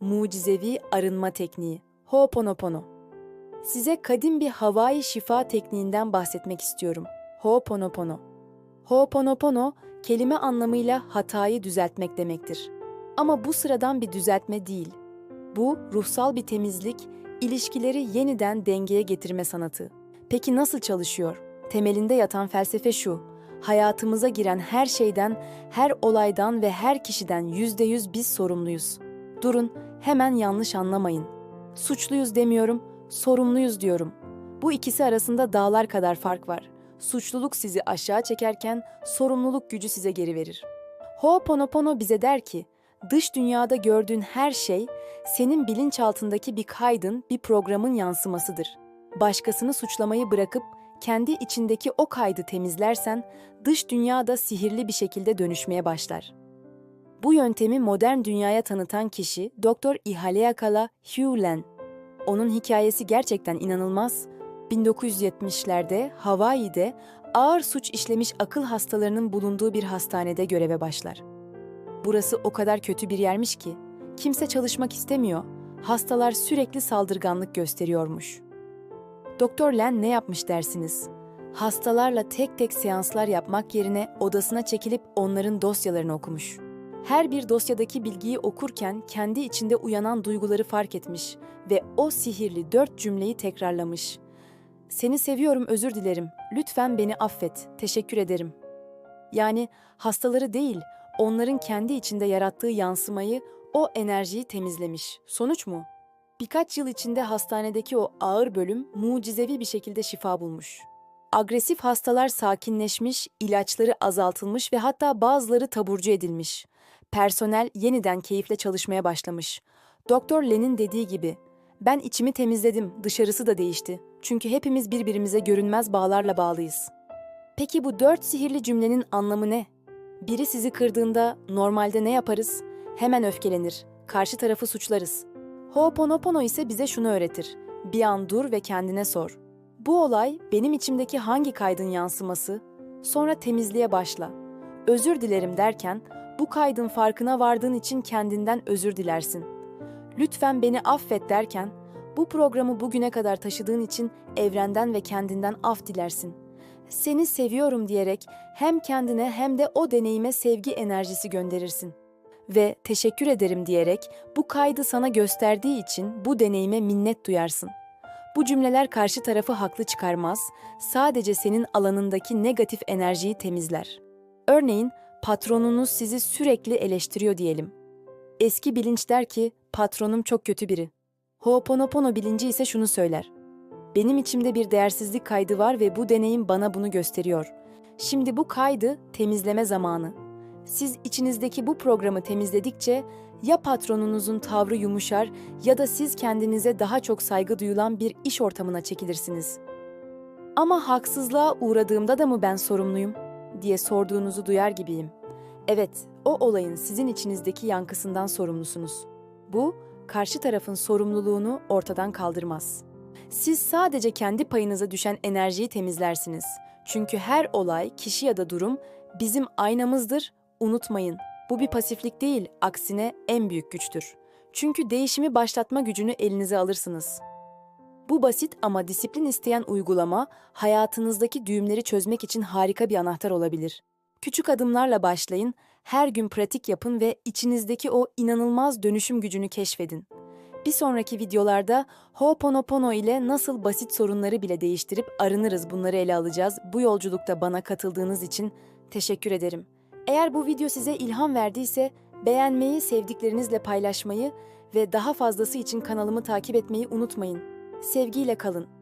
mucizevi arınma tekniği Ho'oponopono. Size kadim bir Hawaii şifa tekniğinden bahsetmek istiyorum. Ho'oponopono. Ho'oponopono kelime anlamıyla hatayı düzeltmek demektir. Ama bu sıradan bir düzeltme değil. Bu ruhsal bir temizlik, ilişkileri yeniden dengeye getirme sanatı. Peki nasıl çalışıyor? Temelinde yatan felsefe şu. Hayatımıza giren her şeyden, her olaydan ve her kişiden yüzde yüz biz sorumluyuz. Durun, hemen yanlış anlamayın. Suçluyuz demiyorum, sorumluyuz diyorum. Bu ikisi arasında dağlar kadar fark var. Suçluluk sizi aşağı çekerken sorumluluk gücü size geri verir. Ho'oponopono bize der ki, dış dünyada gördüğün her şey senin bilinçaltındaki bir kaydın, bir programın yansımasıdır. Başkasını suçlamayı bırakıp kendi içindeki o kaydı temizlersen dış dünyada sihirli bir şekilde dönüşmeye başlar. Bu yöntemi modern dünyaya tanıtan kişi Dr. Ihaleakala Hugh Onun hikayesi gerçekten inanılmaz. 1970'lerde Hawaii'de ağır suç işlemiş akıl hastalarının bulunduğu bir hastanede göreve başlar. Burası o kadar kötü bir yermiş ki kimse çalışmak istemiyor. Hastalar sürekli saldırganlık gösteriyormuş. Doktor Len ne yapmış dersiniz? Hastalarla tek tek seanslar yapmak yerine odasına çekilip onların dosyalarını okumuş. Her bir dosyadaki bilgiyi okurken kendi içinde uyanan duyguları fark etmiş ve o sihirli dört cümleyi tekrarlamış. Seni seviyorum, özür dilerim. Lütfen beni affet. Teşekkür ederim. Yani hastaları değil, onların kendi içinde yarattığı yansımayı, o enerjiyi temizlemiş. Sonuç mu? Birkaç yıl içinde hastanedeki o ağır bölüm mucizevi bir şekilde şifa bulmuş. Agresif hastalar sakinleşmiş, ilaçları azaltılmış ve hatta bazıları taburcu edilmiş. Personel yeniden keyifle çalışmaya başlamış. Doktor Len'in dediği gibi, ben içimi temizledim, dışarısı da değişti. Çünkü hepimiz birbirimize görünmez bağlarla bağlıyız. Peki bu dört sihirli cümlenin anlamı ne? Biri sizi kırdığında normalde ne yaparız? Hemen öfkelenir, karşı tarafı suçlarız. Ho'oponopono ise bize şunu öğretir. Bir an dur ve kendine sor. Bu olay benim içimdeki hangi kaydın yansıması? Sonra temizliğe başla. Özür dilerim derken bu kaydın farkına vardığın için kendinden özür dilersin. Lütfen beni affet derken bu programı bugüne kadar taşıdığın için evrenden ve kendinden af dilersin. Seni seviyorum diyerek hem kendine hem de o deneyime sevgi enerjisi gönderirsin ve teşekkür ederim diyerek bu kaydı sana gösterdiği için bu deneyime minnet duyarsın. Bu cümleler karşı tarafı haklı çıkarmaz, sadece senin alanındaki negatif enerjiyi temizler. Örneğin patronunuz sizi sürekli eleştiriyor diyelim. Eski bilinç der ki patronum çok kötü biri. Ho'oponopono bilinci ise şunu söyler. Benim içimde bir değersizlik kaydı var ve bu deneyim bana bunu gösteriyor. Şimdi bu kaydı temizleme zamanı. Siz içinizdeki bu programı temizledikçe ya patronunuzun tavrı yumuşar ya da siz kendinize daha çok saygı duyulan bir iş ortamına çekilirsiniz. Ama haksızlığa uğradığımda da mı ben sorumluyum diye sorduğunuzu duyar gibiyim. Evet, o olayın sizin içinizdeki yankısından sorumlusunuz. Bu, karşı tarafın sorumluluğunu ortadan kaldırmaz. Siz sadece kendi payınıza düşen enerjiyi temizlersiniz. Çünkü her olay, kişi ya da durum bizim aynamızdır Unutmayın, bu bir pasiflik değil, aksine en büyük güçtür. Çünkü değişimi başlatma gücünü elinize alırsınız. Bu basit ama disiplin isteyen uygulama hayatınızdaki düğümleri çözmek için harika bir anahtar olabilir. Küçük adımlarla başlayın, her gün pratik yapın ve içinizdeki o inanılmaz dönüşüm gücünü keşfedin. Bir sonraki videolarda Ho'oponopono ile nasıl basit sorunları bile değiştirip arınırız bunları ele alacağız. Bu yolculukta bana katıldığınız için teşekkür ederim. Eğer bu video size ilham verdiyse beğenmeyi, sevdiklerinizle paylaşmayı ve daha fazlası için kanalımı takip etmeyi unutmayın. Sevgiyle kalın.